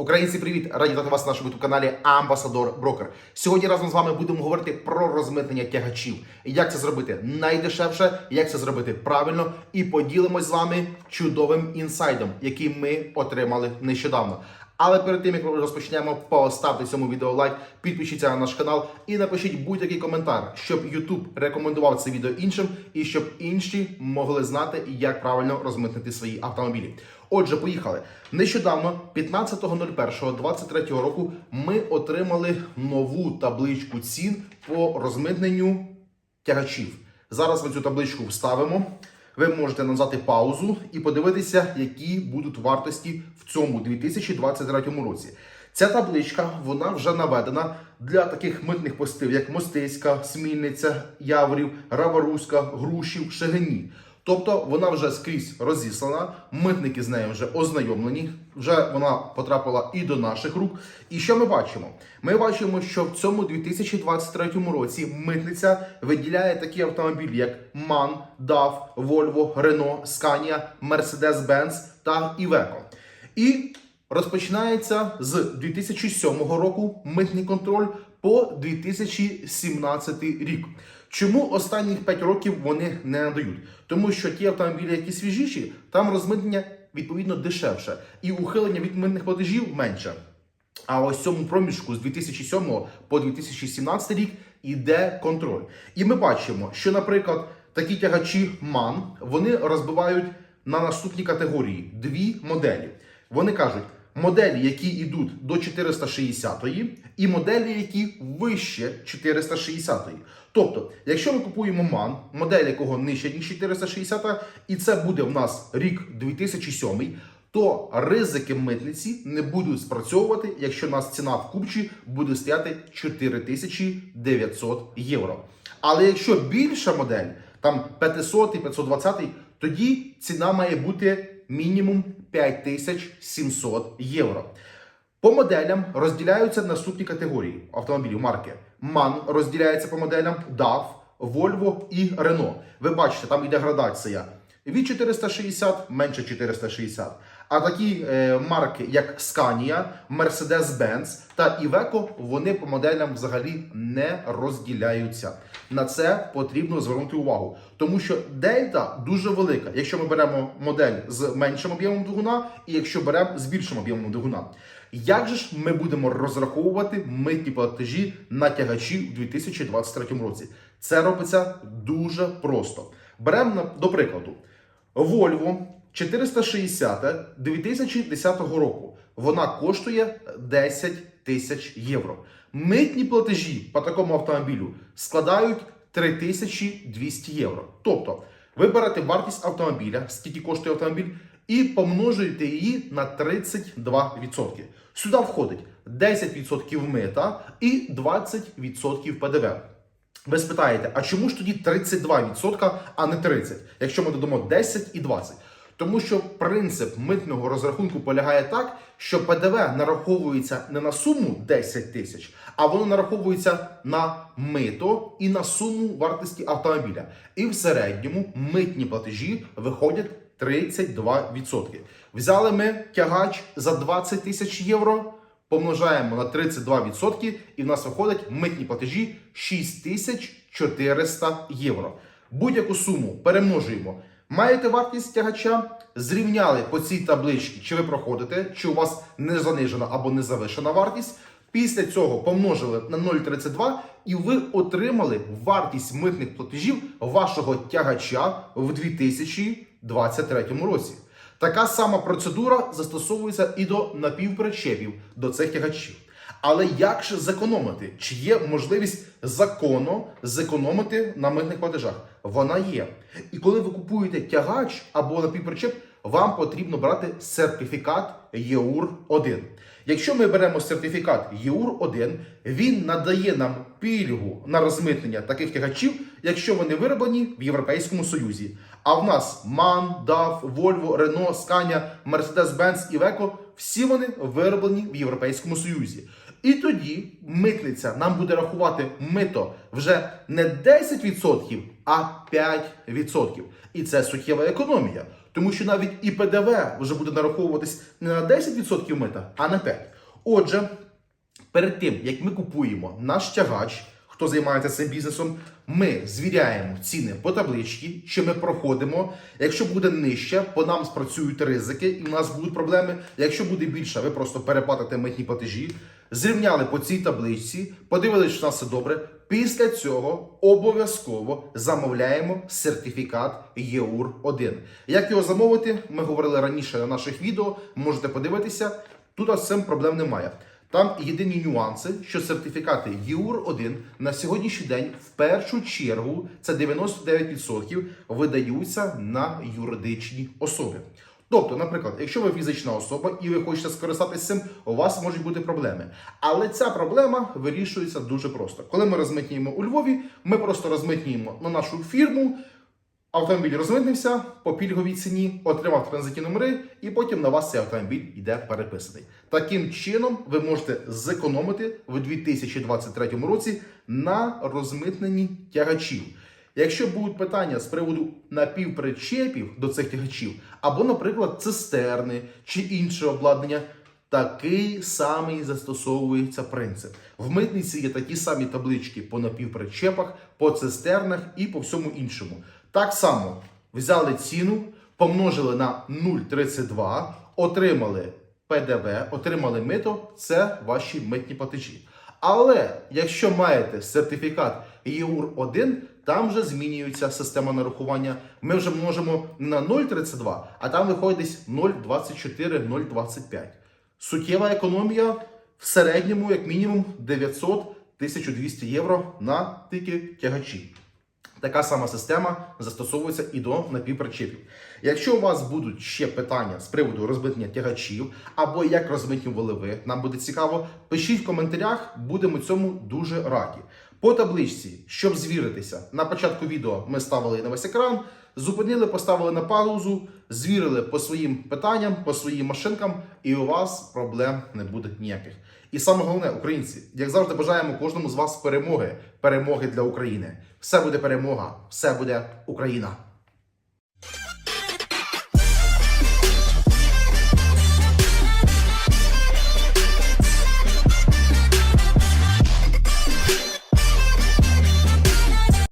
Українці, привіт! Раді дати вас на нашому каналі Амбасадор Брокер. Сьогодні разом з вами будемо говорити про розмитнення тягачів. Як це зробити найдешевше, як це зробити правильно, і поділимось з вами чудовим інсайдом, який ми отримали нещодавно. Але перед тим як розпочнемо, поставте цьому відео лайк, підпишіться на наш канал і напишіть будь-який коментар, щоб YouTube рекомендував це відео іншим і щоб інші могли знати, як правильно розмитнити свої автомобілі. Отже, поїхали. Нещодавно, 15.01.23 року, ми отримали нову табличку цін по розмитненню тягачів. Зараз ми цю табличку вставимо. Ви можете назвати паузу і подивитися, які будуть вартості в цьому 2023 році. Ця табличка вона вже наведена для таких митних постів, як Мостиська, Смільниця, Яворів, Раваруська, Грушів, Шегині. Тобто вона вже скрізь розіслана, митники з нею вже ознайомлені, вже вона потрапила і до наших рук. І що ми бачимо? Ми бачимо, що в цьому 2023 році митниця виділяє такі автомобілі, як MAN, DAF, Volvo, Renault, Scania, Mercedes-Benz та Iveco. І розпочинається з 2007 року митний контроль по 2017 рік. Чому останніх 5 років вони не надають? Тому що ті автомобілі, які свіжіші, там розмитнення відповідно дешевше, і ухилення від митних платежів менше. А ось цьому проміжку з 2007 по 2017 рік іде контроль. І ми бачимо, що, наприклад, такі тягачі МАН вони розбивають на наступні категорії дві моделі. Вони кажуть, моделі, які йдуть до 460-ї, і моделі, які вище 460-ї. Тобто, якщо ми купуємо МАН, модель якого нижче, ніж 460, і це буде в нас рік 2007, то ризики митниці не будуть спрацьовувати, якщо нас ціна в купчі буде стояти 4900 євро. Але якщо більша модель, там 500, 520, тоді ціна має бути мінімум 5700 євро. По моделям розділяються наступні категорії автомобілів марки. MAN розділяється по моделям DAF, Volvo і Renault. Ви бачите, там йде градація від 460 менше 460. А такі е, марки, як Scania, Mercedes-Benz та Iveco, вони по моделям взагалі не розділяються. На це потрібно звернути увагу, тому що дельта дуже велика, якщо ми беремо модель з меншим об'ємом двигуна, і якщо беремо з більшим об'ємом двигуна. Як же ж ми будемо розраховувати митні платежі на тягачі в 2023 році? Це робиться дуже просто. Беремо до прикладу Volvo 460 2010 року. Вона коштує 10 тисяч євро. Митні платежі по такому автомобілю складають 3200 євро. Тобто, ви берете вартість автомобіля, скільки коштує автомобіль, і помножуєте її на 32%. Сюди входить 10% мита і 20% ПДВ. Ви спитаєте, а чому ж тоді 32%, а не 30%, якщо ми додамо 10 і 20%? Тому що принцип митного розрахунку полягає так, що ПДВ нараховується не на суму 10 тисяч, а воно нараховується на мито і на суму вартості автомобіля. І в середньому митні платежі виходять 32%. Взяли ми тягач за 20 тисяч євро, помножаємо на 32%, і в нас виходять митні платежі 6400 євро. Будь-яку суму перемножуємо. Маєте вартість тягача, зрівняли по цій табличці, чи ви проходите, чи у вас не занижена або не завишена вартість. Після цього помножили на 0,32 і ви отримали вартість митних платежів вашого тягача в 2023 році. Така сама процедура застосовується і до напівпричепів до цих тягачів. Але як же зекономити? Чи є можливість законно зекономити на митних платежах? Вона є. І коли ви купуєте тягач або напівпричеп, вам потрібно брати сертифікат ЄУР 1. Якщо ми беремо сертифікат ЄУР 1, він надає нам пільгу на розмитнення таких тягачів, якщо вони вироблені в Європейському Союзі. А в нас MAN, DAF, Volvo, Renault, Scania, Mercedes-Benz, Iveco – всі вони вироблені в Європейському Союзі. І тоді митниця нам буде рахувати мито вже не 10%, а 5%. І це суттєва економія. Тому що навіть і ПДВ вже буде нараховуватись не на 10% мита, а на 5%. Отже, перед тим як ми купуємо наш тягач, хто займається цим бізнесом, ми звіряємо ціни по табличці, що ми проходимо. Якщо буде нижче, по нам спрацюють ризики, і в нас будуть проблеми. Якщо буде більше, ви просто переплатите митні платежі. Зрівняли по цій табличці, подивилися, що в нас все добре. Після цього обов'язково замовляємо сертифікат ЄУР 1. Як його замовити? Ми говорили раніше на наших відео. Можете подивитися. Тут з цим проблем немає. Там єдині нюанси, що сертифікати ЄУР-1 на сьогоднішній день в першу чергу це 99% видаються на юридичні особи. Тобто, наприклад, якщо ви фізична особа і ви хочете скористатися цим, у вас можуть бути проблеми. Але ця проблема вирішується дуже просто. Коли ми розмитнюємо у Львові, ми просто розмитнюємо на нашу фірму. Автомобіль розмитнився по пільговій ціні, отримав транзитні номери, і потім на вас цей автомобіль йде переписаний. Таким чином, ви можете зекономити в 2023 році на розмитненні тягачів. Якщо будуть питання з приводу напівпричепів до цих тягачів, або, наприклад, цистерни чи інше обладнання, такий самий застосовується принцип. В митниці є такі самі таблички по напівпричепах, по цистернах і по всьому іншому. Так само взяли ціну, помножили на 0,32, отримали ПДВ, отримали мито, це ваші митні платежі. Але якщо маєте сертифікат ЄУР-1, там вже змінюється система нарахування. Ми вже можемо не на 0,32, а там виходить десь 0,24-0,25. Суттєва економія в середньому, як мінімум, 900-1200 євро на тільки тягачі. Така сама система застосовується і до напівпричепів. Якщо у вас будуть ще питання з приводу розмитнення тягачів або як розмитнювали ви, нам буде цікаво. Пишіть в коментарях, будемо цьому дуже раді. По табличці, щоб звіритися, на початку відео ми ставили на весь екран, зупинили, поставили на паузу, звірили по своїм питанням, по своїм машинкам, і у вас проблем не буде ніяких. І саме головне, українці, як завжди, бажаємо кожному з вас перемоги, перемоги для України. Все буде перемога, все буде Україна.